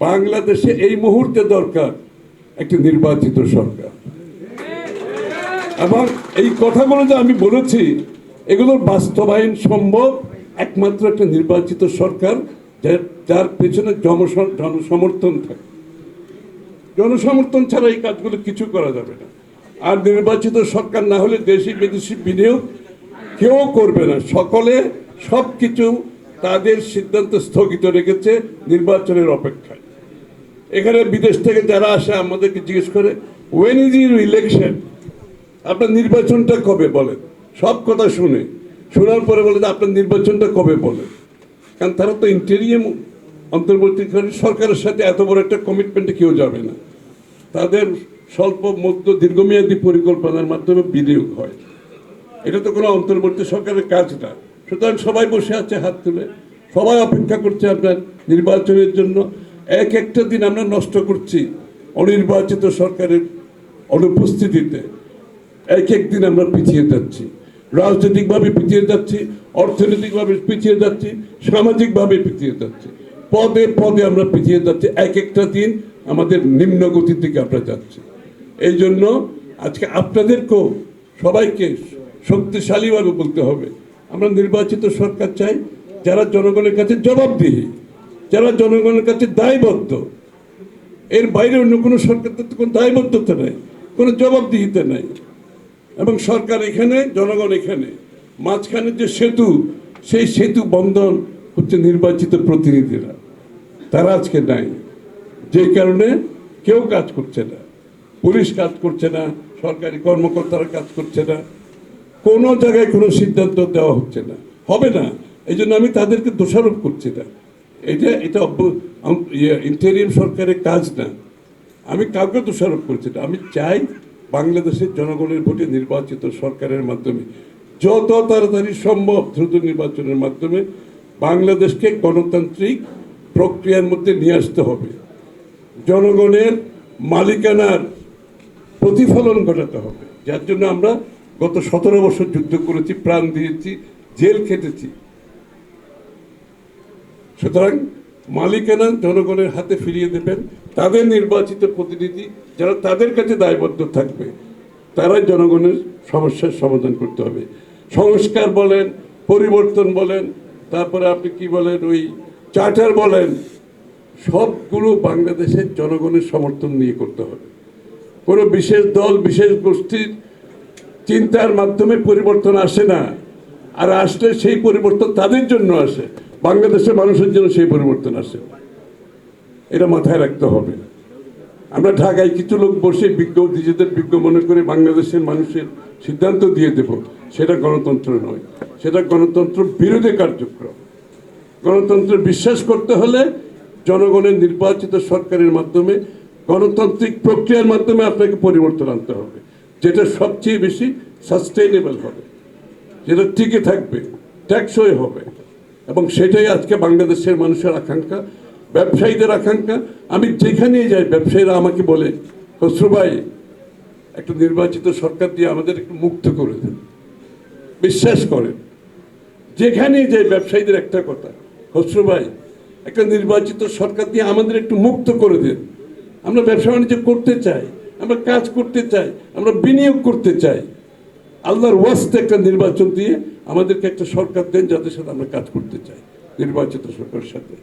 বাংলাদেশে এই মুহূর্তে দরকার একটি নির্বাচিত সরকার। এবং এই কথাগুলো যে আমি বলেছি, এগুলোর বাস্তবায়ন সম্ভব একমাত্র একটা নির্বাচিত সরকার যার যার পেছনে জনস- জনসমর্থন থাকে। জনসমর্থন ছাড়া এই কাজগুলো কিছু করা যাবে না। আর নির্বাচিত সরকার না হলে দেশি, বিদেশি বিনিয়োগ কেউ করবে না। সকলে সব কিছু তাদের সিদ্ধান্ত স্থগিত রেখেছে নির্বাচনের অপেক্ষায়। এখানে বিদেশ থেকে যারা আসে, আমাদেরকে জিজ্ঞেস করে ওয়েন ইজ ইউর ইলেকশন আপনার নির্বাচনটা কবে বলেন সব কথা শুনে। শোনার পরে বলে যে, আপনার নির্বাচনটা কবে বলেন কারণ তারা তো ইন্টেরিয়াম অন্তর্বর্তীকালীন সরকারের সাথে এত বড় একটা কমিটমেন্টে কেউ যাবে না। তাদের স্বল্প, মধ্য, দীর্ঘমেয়াদী পরিকল্পনার মাধ্যমে বিনিয়োগ হয়। এটা তো কোনো অন্তর্বর্তী সরকারের কাজ না। সুতরাং সবাই বসে আছে হাত তুলে। সবাই অপেক্ষা করছে আপনার নির্বাচনের জন্য। এক একটা দিন আমরা নষ্ট করছি অনির্বাচিত সরকারের অনুপস্থিতিতে। এক এক দিন আমরা পিছিয়ে যাচ্ছি। রাজনৈতিকভাবে পিছিয়ে যাচ্ছি, অর্থনৈতিকভাবে পিছিয়ে যাচ্ছি, সামাজিকভাবে পিছিয়ে যাচ্ছি। পদে পদে আমরা পিছিয়ে যাচ্ছি। এক একটা দিন আমাদের নিম্ন গতির দিকে আমরা যাচ্ছি। এই জন্য আজকে আপনাদেরকেও সবাইকে শক্তিশালীভাবে বলতে হবে। আমরা নির্বাচিত সরকার চাই, যারা জনগণের কাছে জবাবদিহি। যারা জনগণের কাছে দায়বদ্ধ, এর বাইরে অন্য কোনো সরকার তো কোনো দায়বদ্ধতা নেই, কোনো জবাবদিহিতা নেই। এবং সরকার এখানে, জনগণ এখানে, মাঝখানে যে সেতু, সেই সেতু বন্ধন হচ্ছে নির্বাচিত প্রতিনিধিরা। তারা আজকে নাই। যে কারণে কেউ কাজ করছে না। পুলিশ কাজ করছে না, সরকারি কর্মকর্তারা কাজ করছে না। কোনো জায়গায় কোনো সিদ্ধান্ত দেওয়া হচ্ছে না। হবে না। এই জন্য আমি তাদেরকে দোষারোপ করছি না। এটা এটা ইন্টেরিয়াম সরকারের কাজ না। আমি কাউকে দোষারোপ করছি না। আমি চাই বাংলাদেশের জনগণের ভোটে নির্বাচিত সরকারের মাধ্যমে, যত তাড়াতাড়ি সম্ভব দ্রুত নির্বাচনের মাধ্যমে বাংলাদেশকে গণতান্ত্রিক প্রক্রিয়ার মধ্যে নিয়ে আসতে হবে। জনগণের মালিকানার প্রতিফলন ঘটাতে হবে। যার জন্য আমরা গত সতেরো বছর যুদ্ধ করেছি, প্রাণ দিয়েছি, জেল খেটেছি। সুতরাং মালিকানা জনগণের হাতে ফিরিয়ে দেবেন। তাদের নির্বাচিত প্রতিনিধি যারা তাদের কাছে দায়বদ্ধ থাকবে, তারাই জনগণের সমস্যার সমাধান করতে হবে। সংস্কার বলেন, পরিবর্তন বলেন, তারপরে আপনি কি বলেন, ওই চার্টার বলেন, সবগুলো বাংলাদেশের জনগণের সমর্থন নিয়ে করতে হবে। কোনো বিশেষ দল, বিশেষ গোষ্ঠীর চিন্তার মাধ্যমে পরিবর্তন আসে না। আর আসলে সেই পরিবর্তন তাদের জন্য আসে। বাংলাদেশের মানুষের জন্য সেই পরিবর্তন আসে। এটা মাথায় রাখতে হবে। আমরা ঢাকায় কিছু লোক বসে বিজ্ঞ, নিজেদের বিজ্ঞ মনে করে বাংলাদেশের মানুষের সিদ্ধান্ত দিয়ে দেব। সেটা গণতন্ত্র নয়। সেটা গণতন্ত্র বিরোধী কার্যক্রম। গণতন্ত্রে বিশ্বাস করতে হলে জনগণের নির্বাচিত সরকারের মাধ্যমে, গণতান্ত্রিক প্রক্রিয়ার মাধ্যমে আপনাকে পরিবর্তন আনতে হবে। যেটা সবচেয়ে বেশি সাস্টেইনেবল হবে। যেটা টিকে থাকবে ট্যাক্সই হবে। এবং সেটাই আজকে বাংলাদেশের মানুষের আকাঙ্ক্ষা, ব্যবসায়ীদের আকাঙ্ক্ষা। আমি যেখানেই যাই, ব্যবসায়ীরা আমাকে বলে, খসরু ভাই, একটা নির্বাচিত সরকার দিয়ে আমাদের একটু মুক্ত করে দেন। বিশ্বাস করেন, যেখানেই যাই, ব্যবসায়ীদের একটা কথা, খসরু ভাই, একটা নির্বাচিত সরকার দিয়ে আমাদের একটু মুক্ত করে দেন। আমরা ব্যবসা বাণিজ্য করতে চাই, আমরা কাজ করতে চাই, আমরা বিনিয়োগ করতে চাই। আল্লাহর ওয়াস্তে একটা নির্বাচন দিয়ে আমাদেরকে একটা সরকার দেন যাদের সাথে আমরা কাজ করতে চাই, নির্বাচিত সরকারের সাথে।